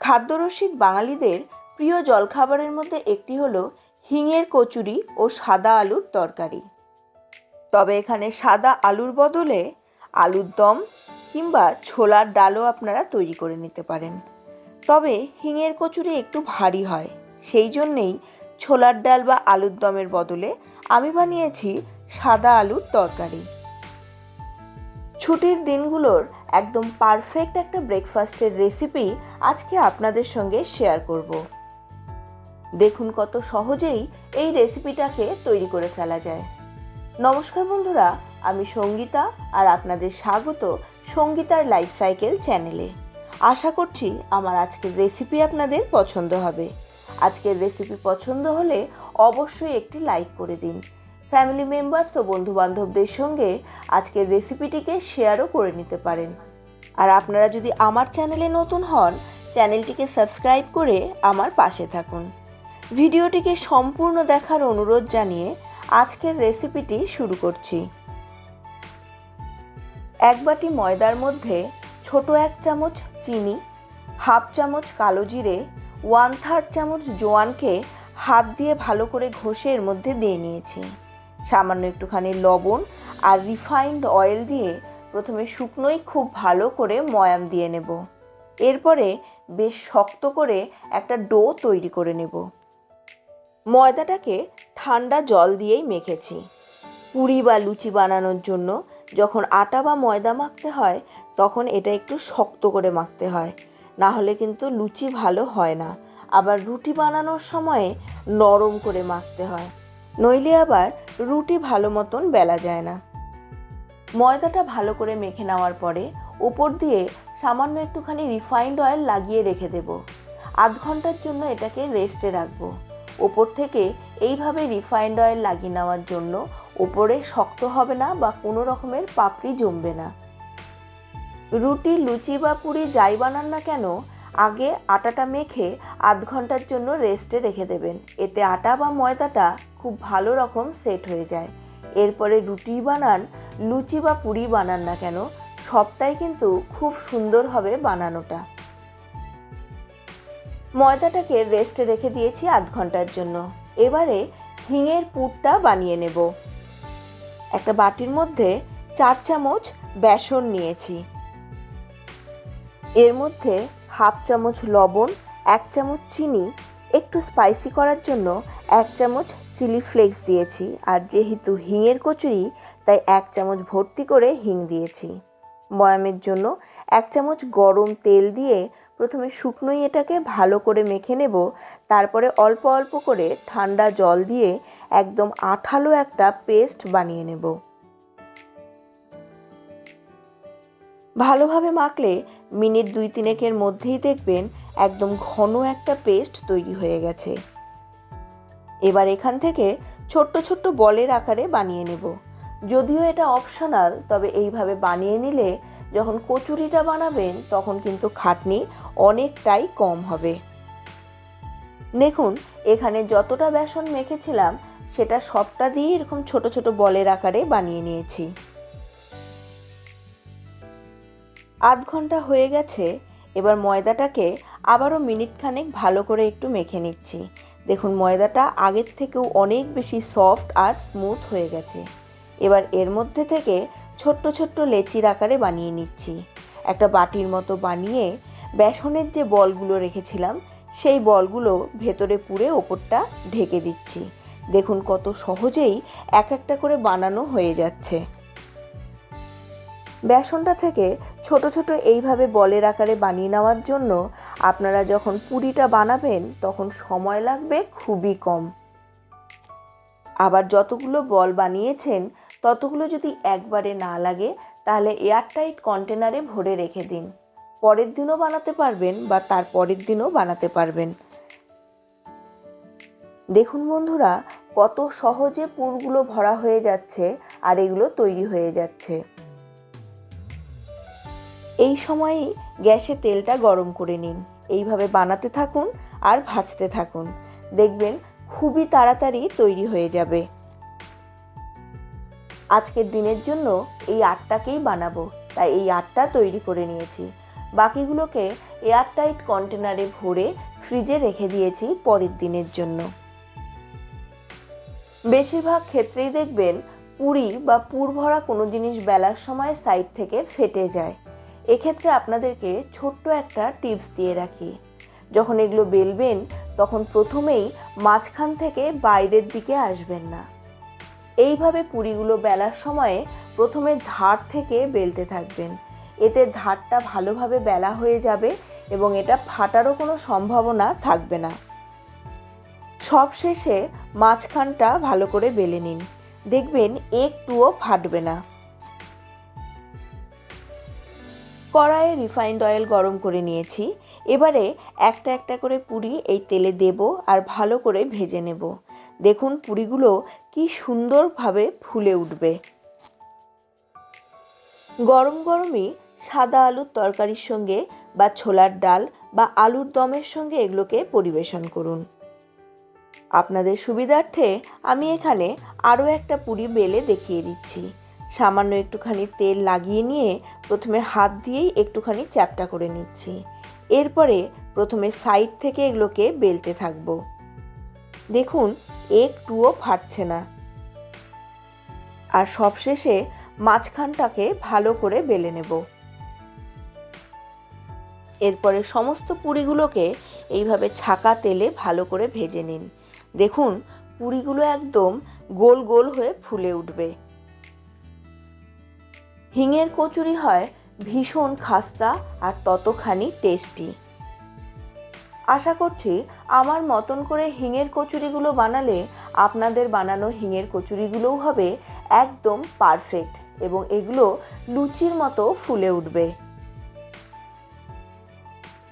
খাদ্যরসিক বাঙালিদের প্রিয় জলখাবারের মধ্যে একটি হলো হিঙের কচুরি ও সাদা আলুর তরকারি। তবে এখানে সাদা আলুর বদলে আলুর দম কিংবা ছোলার ডালও আপনারা তৈরি করে নিতে পারেন। তবে হিঙের কচুরি একটু ভারী হয়, সেই জন্যেই ছোলার ডাল বা আলুর দমের বদলে আমি বানিয়েছি সাদা আলুর তরকারি। ছুটির দিনগুলোর একদম পারফেক্ট একটা ব্রেকফাস্টের রেসিপি আজকে আপনাদের সঙ্গে শেয়ার করব। দেখুন কত সহজেই এই রেসিপিটাকে তৈরি করে ফেলা যায়। নমস্কার বন্ধুরা, আমি সঙ্গীতা আর আপনাদের স্বাগত সঙ্গীতার লাইফ সাইকেল চ্যানেলে আশা করছি আমার আজকের রেসিপি আপনাদের পছন্দ হবে। আজকের রেসিপি পছন্দ হলে অবশ্যই একটি লাইক করে দিন। ফ্যামিলি মেম্বার্স ও বন্ধুবান্ধবদের সঙ্গে আজকের রেসিপিটিকে শেয়ারও করে নিতে পারেন। আর আপনারা যদি আমার চ্যানেলে নতুন হন চ্যানেলটিকে সাবস্ক্রাইব করে আমার পাশে থাকুন। ভিডিওটিকে সম্পূর্ণ দেখার অনুরোধ জানিয়ে আজকের রেসিপিটি শুরু করছি। এক বাটি ময়দার মধ্যে ছোট এক চামচ চিনি, হাফ চামচ কালো জিরে ওয়ান থার্ড চামচ জোয়ানকে হাত দিয়ে ভালো করে ঘষে এর মধ্যে দিয়ে নিয়েছি। সামান্য একটুখানি লবণ আর রিফাইন্ড অয়েল দিয়ে প্রথমে শুকনোই খুব ভালো করে ময়াম দিয়ে নেব। এরপরে বেশ শক্ত করে একটা ডো তৈরি করে নেব। ময়দাটাকে ঠান্ডা জল দিয়েই মেখেছি। পুরি বা লুচি বানানোর জন্য যখন আটা বা ময়দা মাখতে হয়, তখন এটা একটু শক্ত করে মাখতে হয়। না হলে কিন্তু লুচি ভালো হয় না। আবার রুটি বানানোর সময়ে নরম করে মাখতে হয়। নইলে আবার রুটি ভালো মতন বেলা যায় না। ময়দাটা ভালো করে মেখে নেওয়ার পরে উপর দিয়ে সামান্য একটুখানি রিফাইন্ড অয়েল লাগিয়ে রেখে দেব। আধ ঘণ্টার জন্য এটাকে রেস্টে রাখব। ওপর থেকে এইভাবে রিফাইন্ড অয়েল লাগিয়ে নেওয়ার জন্য ওপরে শক্ত হবে না বা কোনো রকমের পাপড়ি জমবে না। রুটি, লুচি বা পুরি যাই বানান না কেন আগে আটাটা মেখে আধ ঘণ্টার জন্য রেস্টে রেখে দেবেন। এতে আটা বা ময়দাটা খুব ভালো রকম সেট হয়ে যায়। এরপরে রুটি বানান, লুচি বা পুরি বানান না কেন, সবটাই কিন্তু খুব সুন্দর হবে বানানোটা। ময়দাটাকে রেস্টে রেখে দিয়েছি আধ ঘণ্টার জন্য। এবারে হিঙের পুরটা বানিয়ে নেব। একটা বাটির মধ্যে চার চামচ বেসন নিয়েছি। এর মধ্যে হাফ চামচ লবণ, এক চামচ চিনি, একটু স্পাইসি করার জন্য এক চামচ চিলি ফ্লেক্স দিয়েছি। আর যেহেতু হিঙের কচুরি, তাই এক চামচ ভর্তি করে হিং দিয়েছি। ময়ামের জন্য এক চামচ গরম তেল দিয়ে প্রথমে শুকনোই এটাকে ভালো করে মেখে নেব। তারপরে অল্প অল্প করে ঠান্ডা জল দিয়ে একদম আঠালো একটা পেস্ট বানিয়ে নেব। ভালোভাবে মাখলে মিনিট দুই তিনেকের মধ্যেই দেখবেন একদম ঘন একটা পেস্ট তৈরি হয়ে গেছে। এবার এখান থেকে ছোট্ট ছোট্ট বলের আকারে বানিয়ে নেব। যদিও এটা অপশনাল তবে এইভাবে বানিয়ে নিলে যখন কচুরিটা বানাবেন তখন কিন্তু খাটনি অনেকটাই কম হবে। দেখুন, এখানে যতটা বেসন মেখেছিলাম, সেটা সবটা দিয়ে এরকম ছোট ছোট বলের আকারে বানিয়ে নিয়েছি। আধ ঘণ্টা হয়ে গেছে, এবার ময়দাটাকে আবারও মিনিট খানেক ভালো করে একটু মেখে নিচ্ছি। দেখুন, ময়দাটা আগের থেকেও অনেক বেশি সফট আর স্মুথ হয়ে গেছে। এবার এর মধ্যে থেকে ছোট্ট ছোট্ট লেচির আকারে বানিয়ে নিচ্ছি। একটা বাটির মতো বানিয়ে বেসনের যে বলগুলো রেখেছিলাম, সেই বলগুলো ভেতরে পুরে ওপরটা ঢেকে দিচ্ছি। দেখুন, কত সহজেই এক একটা করে বানানো হয়ে যাচ্ছে। বেসনটা থেকে ছোট ছোট এইভাবে বলের আকারে বানিয়ে নেওয়ার জন্য আপনারা যখন পুরিটা বানাবেন, তখন সময় লাগবে খুবই কম। আবার যতগুলো বল বানিয়েছেন, ততগুলো যদি একবারে না লাগে, তাহলে এয়ারটাইট কন্টেনারে ভরে রেখে দিন। পরের দিনও বানাতে পারবেন বা তার পরের দিনও বানাতে পারবেন। দেখুন বন্ধুরা, কত সহজে পুরগুলো ভরা হয়ে যাচ্ছে আর এগুলো তৈরি হয়ে যাচ্ছে। এই সময়েই গ্যাসে তেলটা গরম করে নিন। এইভাবে বানাতে থাকুন আর ভাজতে থাকুন। দেখবেন খুবই তাড়াতাড়ি তৈরি হয়ে যাবে। আজকের দিনের জন্য এই আটটাকেই বানাবো। তাই এই আটটা তৈরি করে নিয়েছি। বাকিগুলোকে এয়ারটাইট কন্টেনারে ভরে ফ্রিজে রেখে দিয়েছি পরের দিনের জন্য। বেশিরভাগ ক্ষেত্রেই দেখবেন পুরি বা পুর ভরা কোনো জিনিস বেলার সময় সাইড থেকে ফেটে যায়। এক্ষেত্রে আপনাদেরকে ছোট্ট একটা টিপস দিয়ে রাখি। যখন এগুলো বেলবেন, তখন প্রথমেই মাঝখান থেকে বাইরের দিকে আসবেন না। এইভাবে পুরিগুলো বেলার সময়ে প্রথমে ধার থেকে বেলতে থাকবেন। এতে ধারটা ভালোভাবে বেলা হয়ে যাবে এবং এটা ফাটারও কোনো সম্ভাবনা থাকবে না। সবশেষে মাঝখানটা ভালো করে বেলে নিন। দেখবেন একটুও ফাটবে না। কড়াইয়ে রিফাইন্ড অয়েল গরম করে নিয়েছি। এবারে একটা একটা করে পুরি এই তেলে দেব আর ভালো করে ভেজে নেব। দেখুন পুরিগুলো কি সুন্দরভাবে ফুলে উঠবে। গরম গরমই সাদা আলুর তরকারির সঙ্গে বা ছোলার ডাল বা আলুর দমের সঙ্গে এগুলোকে পরিবেশন করুন। আপনাদের সুবিধার্থে আমি এখানে আরও একটা পুরি বেলে দেখিয়ে দিচ্ছি। সামান্য একটুখানি তেল লাগিয়ে নিয়ে প্রথমে হাত দিয়েই একটুখানি চ্যাপটা করে নিচ্ছি। এরপরে প্রথমে সাইড থেকে এগুলোকে বেলতে থাকব। দেখুন, একটুও ফাটছে না। আর সবশেষে মাঝখানটাকে ভালো করে বেলে নেব। এরপরে সমস্ত পুরিগুলোকে এইভাবে ছাকা তেলে ভালো করে ভেজে নিন। দেখুন, পুরিগুলো একদম গোল গোল হয়ে ফুলে উঠবে। হিঙের কচুরি হয় ভীষণ খাস্তা আর ততখানি টেস্টি আশা করছি আমার মতন করে হিঙের কচুরিগুলো বানালে আপনাদের বানানো হিঙের কচুরিগুলোও হবে একদম পারফেক্ট এবং এগুলো লুচির মতো ফুলে উঠবে।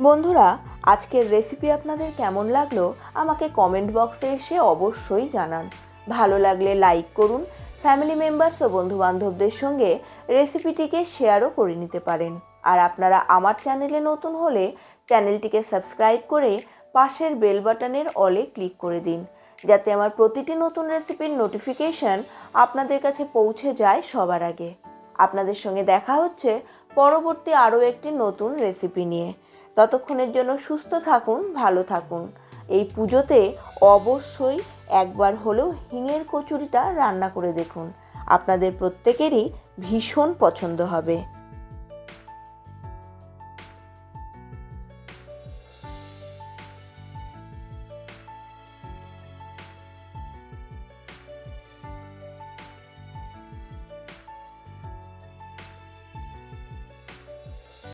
বন্ধুরা, আজকের রেসিপি আপনাদের কেমন লাগল আমাকে কমেন্ট বক্সে এসে অবশ্যই জানান। ভালো লাগলে লাইক করুন ফ্যামিলি মেম্বার্স ও বন্ধুবান্ধবদের সঙ্গে রেসিপিটিকে শেয়ারও করে নিতে পারেন। আর আপনারা আমার চ্যানেলে নতুন হলে চ্যানেলটিকে সাবস্ক্রাইব করে পাশের বেল বাটনের অলে ক্লিক করে দিন, যাতে আমার প্রতিটি নতুন রেসিপির নোটিফিকেশন আপনাদের কাছে পৌঁছে যায় সবার আগে। আপনাদের সঙ্গে দেখা হচ্ছে পরবর্তী আরও একটি নতুন রেসিপি নিয়ে। ততক্ষণের জন্য সুস্থ থাকুন, ভালো থাকুন। এই পুজোতে অবশ্যই একবার হলেও হিঙের কচুরিটা রান্না করে দেখুন। আপনাদের প্রত্যেকেরই ভীষণ পছন্দ হবে।